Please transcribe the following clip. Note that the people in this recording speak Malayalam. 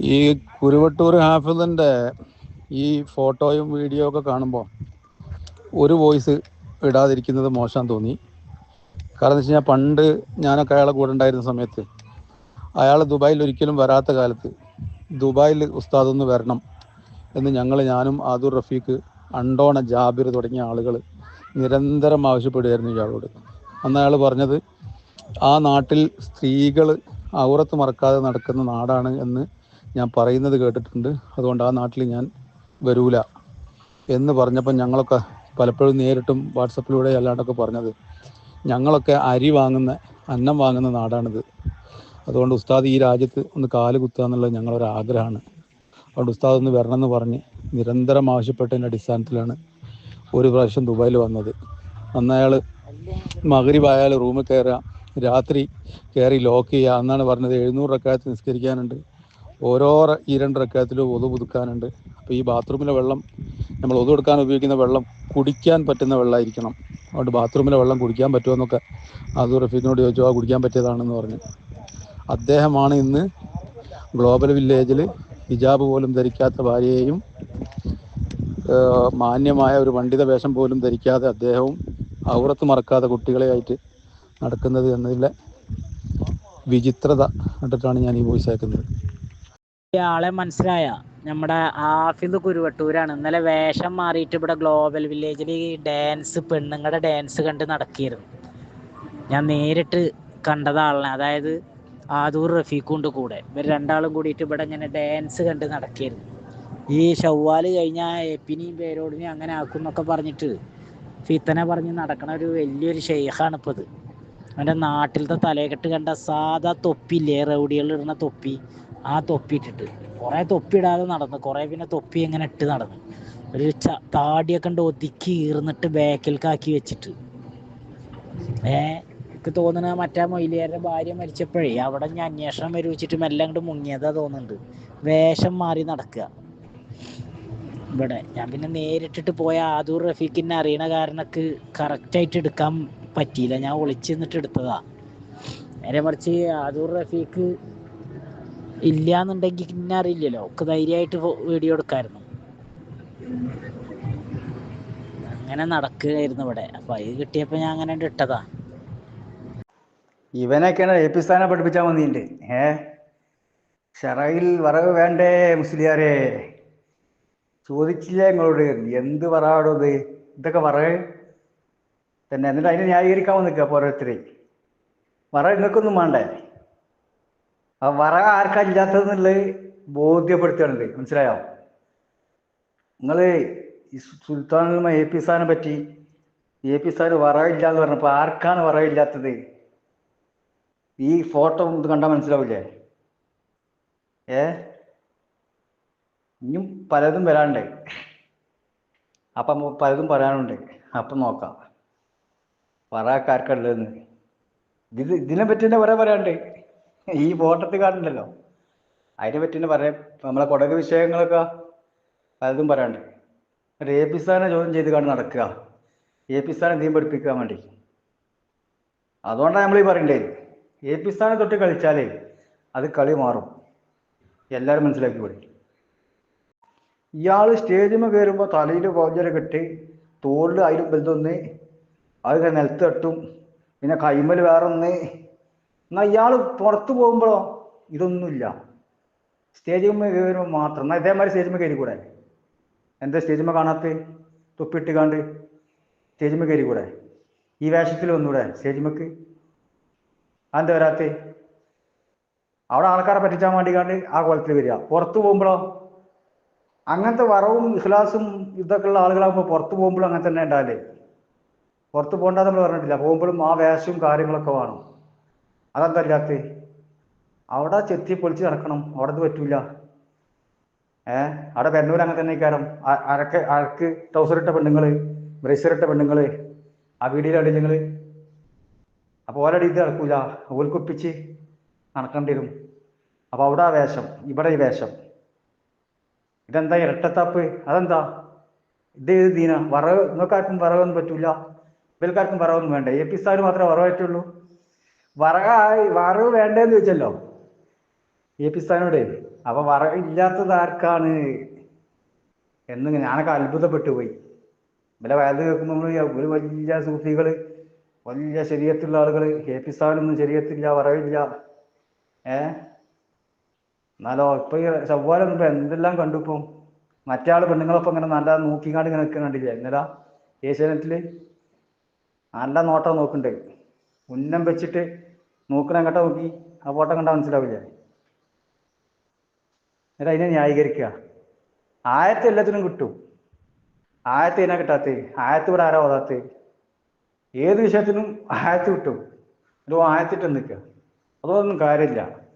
ഈ കുരുവട്ടൂർ ഹാഫിദിന്റെ ഈ ഫോട്ടോയും വീഡിയോ ഒക്കെ കാണുമ്പോൾ ഒരു വോയിസ് ഇടാതിരിക്കുന്നത് മോശം തോന്നി. കാരണം എന്ന് വെച്ച് കഴിഞ്ഞാൽ പണ്ട് ഞാനൊക്കെ അയാളെ കൂടെ ഉണ്ടായിരുന്ന സമയത്ത് അയാൾ ദുബായിൽ ഒരിക്കലും വരാത്ത കാലത്ത് ദുബായിൽ ഉസ്താദൊന്ന് വരണം എന്ന് ഞങ്ങൾ ഞാനും ആദുർ റഫീഖ് അണ്ടോണ ജാബിർ തുടങ്ങിയ ആളുകൾ നിരന്തരം ആവശ്യപ്പെടുകയായിരുന്നു ഇയാളോട്. അന്ന് അയാൾ പറഞ്ഞത് ആ നാട്ടിൽ സ്ത്രീകൾ ഔറത്ത് മറക്കാതെ നടക്കുന്ന നാടാണ് എന്ന് ഞാൻ പറയുന്നത് കേട്ടിട്ടുണ്ട്. അതുകൊണ്ട് ആ നാട്ടിൽ ഞാൻ വരൂല എന്ന് പറഞ്ഞപ്പോൾ ഞങ്ങളൊക്കെ പലപ്പോഴും നേരിട്ടും വാട്സപ്പിലൂടെ അല്ലാണ്ടൊക്കെ പറഞ്ഞത്. ഞങ്ങളൊക്കെ അരി വാങ്ങുന്ന അന്നം വാങ്ങുന്ന നാടാണിത്. അതുകൊണ്ട് ഉസ്താദ് ഈ രാജ്യത്ത് ഒന്ന് കാൽ കുത്തുക എന്നുള്ളത് ഞങ്ങളൊരു ആഗ്രഹമാണ്. അതുകൊണ്ട് ഉസ്താദ് ഒന്ന് വരണം എന്ന് പറഞ്ഞ് നിരന്തരം ആവശ്യപ്പെട്ടതിന്റെ അടിസ്ഥാനത്തിലാണ് ഒരു പ്രാവശ്യം ദുബായിൽ വന്നത്. അന്ന് അയാൾ മകരിവായാൽ റൂമിൽ കയറുക രാത്രി കയറി ലോക്ക് ചെയ്യുക എന്നാണ് പറഞ്ഞത്. എഴുന്നൂറ് റക്കായത്ത് നിസ്കരിക്കാനുണ്ട്. ഓരോ ഈ രണ്ട് റക്കായത്തിലും ഒതു പുതുക്കാനുണ്ട്. അപ്പോൾ ഈ ബാത്റൂമിലെ വെള്ളം നമ്മൾ ഒതു കൊടുക്കാൻ ഉപയോഗിക്കുന്ന വെള്ളം കുടിക്കാൻ പറ്റുന്ന വെള്ളമായിരിക്കണം അതുകൊണ്ട് ബാത്റൂമിലെ വെള്ളം കുടിക്കാൻ പറ്റുമോ എന്നൊക്കെ അത് റഫീഖിനോട് ചോദിച്ചു ആ കുടിക്കാൻ പറ്റിയതാണെന്ന് പറഞ്ഞു. അദ്ദേഹമാണ് ഇന്ന് ഗ്ലോബൽ വില്ലേജിൽ ഹിജാബ് പോലും ധരിക്കാത്ത ഭാര്യയെയും മാന്യമായ ഒരു പണ്ഡിത വേഷം പോലും ധരിക്കാതെ അദ്ദേഹവും ഔറത്ത് മറക്കാതെ കുട്ടികളെയായിട്ട് നടക്കുന്നത് എന്നതിലെ വിചിത്രത കണ്ടിട്ടാണ് ഞാൻ ഈ വോയിസ് അയക്കുന്നത്. ആളെ മനസ്സിലായ. നമ്മുടെ ആഫിദ് കുരുവട്ടൂരാണ്. ഇന്നലെ വേഷം മാറിയിട്ട് ഇവിടെ ഗ്ലോബൽ വില്ലേജിൽ ഡാൻസ് പെണ്ണുങ്ങളുടെ ഡാൻസ് കണ്ട് നടക്കിയിരുന്നു. ഞാൻ നേരിട്ട് കണ്ടത് അതായത് ആദൂർ റഫീഖുണ്ട് കൂടെ. ഇവർ രണ്ടാളും കൂടിയിട്ട് ഇവിടെ ഇങ്ങനെ ഡാൻസ് കണ്ട് നടക്കിയിരുന്നു. ഈ ഷവ്വാൽ കഴിഞ്ഞാൽ എപ്പിനെയും പേരോടിനെയും അങ്ങനെ ആക്കും എന്നൊക്കെ പറഞ്ഞിട്ട് ഫിത്തനെ പറഞ്ഞ് നടക്കണ ഒരു വലിയൊരു ഷെയ്ഖാണ് ഇപ്പോൾ ഇത് അവന്റെ നാട്ടിലത്തെ തലയെക്കെട്ട് കണ്ട സാധാ തൊപ്പില്ലേ റൗഡികൾ ഇടുന്ന തൊപ്പി. ആ തൊപ്പി ഇട്ടിട്ട് കുറേ തൊപ്പി ഇടാതെ നടന്നു കുറേ പിന്നെ തൊപ്പി ഇങ്ങനെ ഇട്ട് നടന്നു. ഒരു ച താടിയൊക്കെ ഉണ്ട് ഒതുക്കി ഈർന്നിട്ട് ബാക്കിൽക്കാക്കി വെച്ചിട്ട്. ഏ എനിക്ക് തോന്നുന്നത് മറ്റേ മൊയിലിയാരുടെ ഭാര്യ മരിച്ചപ്പോഴേ അവിടെ ഞാൻ അന്വേഷണം വരുവിച്ചിട്ട് മെല്ലെ അങ്ങോട്ട് മുങ്ങിയതാ തോന്നുന്നുണ്ട് വേഷം മാറി നടക്കുക ഇവിടെ ഞാൻ പിന്നെ നേരിട്ടിട്ട് പോയ ആദൂർ റഫീഖിനെ അറിയണ കാരണക്ക് കറക്റ്റായിട്ട് എടുക്കാൻ പറ്റിയില്ല. ഞാൻ ഒളിച്ചു നിന്നിട്ട് എടുത്തതാ. നേരെ മറിച്ച് ആദൂർ റഫീഖ് ഇല്ലാന്നുണ്ടെങ്കിൽ പിന്നെ അറിയില്ലല്ലോ. ഒക്കെ ധൈര്യമായിട്ട് വീഡിയോ എടുക്കായിരുന്നു. അങ്ങനെ നടക്കുകയായിരുന്നു ഇവിടെ. അപ്പൊ അത് കിട്ടിയപ്പോ ഞാൻ അങ്ങനെ ഇട്ടതാ. ഇവനൊക്കെയാണ് എ പി സ്ഥാനം പഠിപ്പിച്ചാൽ മതിയുണ്ട് ഏ? ഷറയിൽ വറവ് വേണ്ടേ മുസ്ലിയാരെ? ചോദിച്ചില്ല നിങ്ങളോട് എന്ത് വറാടോ ഇത്? ഇതൊക്കെ വറവ് തന്നെ. എന്നിട്ട് അതിനെ ന്യായീകരിക്കാൻ നിൽക്കുക ഓരോരുത്തരെ. വറ നിങ്ങൾക്കൊന്നും വേണ്ടേ? ആ വറ ആർക്കാ ഇല്ലാത്തതെന്നുള്ളത് മനസ്സിലായോ? നിങ്ങൾ ഈ സുൽത്താൻ എ പി സാറിനെ പറ്റി എ പി സാർ വറവില്ല എന്ന് പറഞ്ഞപ്പോൾ ആർക്കാണ് വറവില്ലാത്തത് ഈ ഫോട്ടോ ഇത് കണ്ടാൽ മനസ്സിലാവില്ലേ? ഏ? ഇനിയും പലതും വരാനുണ്ട്. അപ്പം പലതും പറയാനുണ്ട്. അപ്പം നോക്കാം. പറയാക്കാർക്കുള്ളതെന്ന് ഇത് ഇതിനെ പറ്റി തന്നെ കുറെ പറയാനുണ്ട്. ഈ ഫോട്ടത്തിൽ കാണുന്നുണ്ടല്ലോ അതിനെ പറ്റി തന്നെ പറയാം. നമ്മളെ കൊടക് വിഷയങ്ങളൊക്കെ പലതും പറയാണ്ട്. ഒരു എ പി സ്ഥാനെ ചോദ്യം ചെയ്ത് കണ്ട് നടക്കുക. എ പി സ്ഥാനെ എന്തെങ്കിലും പഠിപ്പിക്കാൻ വേണ്ടി. അതുകൊണ്ടാണ് നമ്മൾ ഈ പറയണ്ടേ. എ പി സ്ഥാനം തൊട്ട് കളിച്ചാലേ അത് കളി മാറും. എല്ലാവരും മനസ്സിലാക്കി കൂടി ഇയാൾ സ്റ്റേജിൽ കയറുമ്പോൾ തലയിൽ കോഞ്ചര കെട്ടി തോളിൽ അതിലും വലുതൊന്ന് അത് നിലത്ത് തട്ടും. പിന്നെ കൈമൽ ഒന്ന് എന്നാൽ ഇയാൾ പുറത്തു പോകുമ്പോഴോ? ഇതൊന്നുമില്ല. സ്റ്റേജിൽ കയറുമ്പോൾ മാത്രം. എന്നാൽ ഇതേമാതിരി സ്റ്റേജിൽ കയറി കൂടെ എന്താ സ്റ്റേജിൽ കാണാത്ത തൊപ്പിട്ട് കാണ്ട് സ്റ്റേജിൽ കയറി കൂടെ ഈ വേഷത്തിൽ വന്നൂടെ സ്റ്റേജിമക്ക് അതെന്താ വരാത്ത അവിടെ ആൾക്കാരെ പറ്റിച്ചാൻ വേണ്ടി കണ്ട് ആ കോലത്തിൽ വരിക. പുറത്തു പോകുമ്പോഴോ? അങ്ങനത്തെ വറവും ഇഹ്ലാസും ഇതൊക്കെ ഉള്ള ആളുകളാകുമ്പോൾ പുറത്തു പോകുമ്പോഴും അങ്ങനെ തന്നെ ഉണ്ടാവില്ലേ പുറത്ത് പോകണ്ട നമ്മൾ പറഞ്ഞിട്ടില്ല. പോകുമ്പോഴും ആ വേഷവും കാര്യങ്ങളൊക്കെ വേണം. അതെന്താ ഇല്ലാത്ത? അവിടെ ചെത്തി പൊളിച്ച് നടക്കണം. അവിടെ ഇത് പറ്റൂല. ഏ? അവിടെ പെണ്ണൂർ അങ്ങനെ തന്നെ കാരണം അരക്ക് അരക്ക് ട്രൗസർ ഇട്ട പെണ്ണുങ്ങൾ ബ്രേസർ ഇട്ട പെണ്ണുങ്ങൾ ആ വീഡിയോയിൽ അടിഞ്ഞങ്ങൾ അപ്പോൾ ഓരടി ഇത് നടക്കൂല. ഓൽക്കൊപ്പിച്ച് നടക്കേണ്ടി വരും. അപ്പോൾ അവിടെ ആ വേഷം ഇവിടെ ഈ വേഷം. ഇതെന്താ ഇരട്ടത്താപ്പ്? അതെന്താ? ഇത് ദീന? വറവ് നിങ്ങൾക്കാർക്കും വറവൊന്നും പറ്റൂല. ഇവൽക്കാർക്കും വറവൊന്നും വേണ്ട. എ പി സാർ മാത്രമേ വറവായിട്ടുള്ളൂ വറവായി വറവ് വേണ്ടെന്ന് ചോദിച്ചല്ലോ. എ പി സ്ഥാനോടെ അപ്പൊ വറ ഇല്ലാത്തത് ആർക്കാണ്? എന്ന് ഞാനൊക്കെ അത്ഭുതപ്പെട്ടു പോയി. ഇവരെ വയത് കേൾക്കുമ്പോൾ ഒരു വലിയ സൂഫികൾ വലിയ ശരീരത്തിലുള്ള ആളുകൾ എ പി സ്ഥാനൊന്നും ശരീരത്തില്ല വറവില്ല ഏ? എന്നാലോ ഇപ്പൊ ഈ ചൊവ്വാലൊന്നും ഇപ്പൊ എന്തെല്ലാം കണ്ടു ഇപ്പം? മറ്റേ ആൾ പെണ്ണുങ്ങളൊപ്പം ഇങ്ങനെ നല്ല നോക്കിക്കാണ്ട് ഇങ്ങനെ കണ്ടില്ലേ ഇന്നലെ ഏഷ്യാനെറ്റിൽ നല്ല നോട്ടം നോക്കുന്നുണ്ട്. ഉന്നം വെച്ചിട്ട് നോക്കണ അങ്ങോട്ട് നോക്കി. ആ ഫോട്ടോ കണ്ടാൽ മനസ്സിലാവില്ല. എന്നിട്ട് അതിനെ ന്യായീകരിക്കുക. ആയത്ത് എല്ലാത്തിനും കിട്ടും. ആയത്ത് എന്നാ കിട്ടാത്ത? ആയത്ത് ഇവിടെ ആരാ ഓതാത്ത? ഏത് വിഷയത്തിനും ആയത്ത് കിട്ടും. ഒരു ആയത്തിട്ട് നിൽക്കുക? അതൊന്നും കാര്യമില്ല.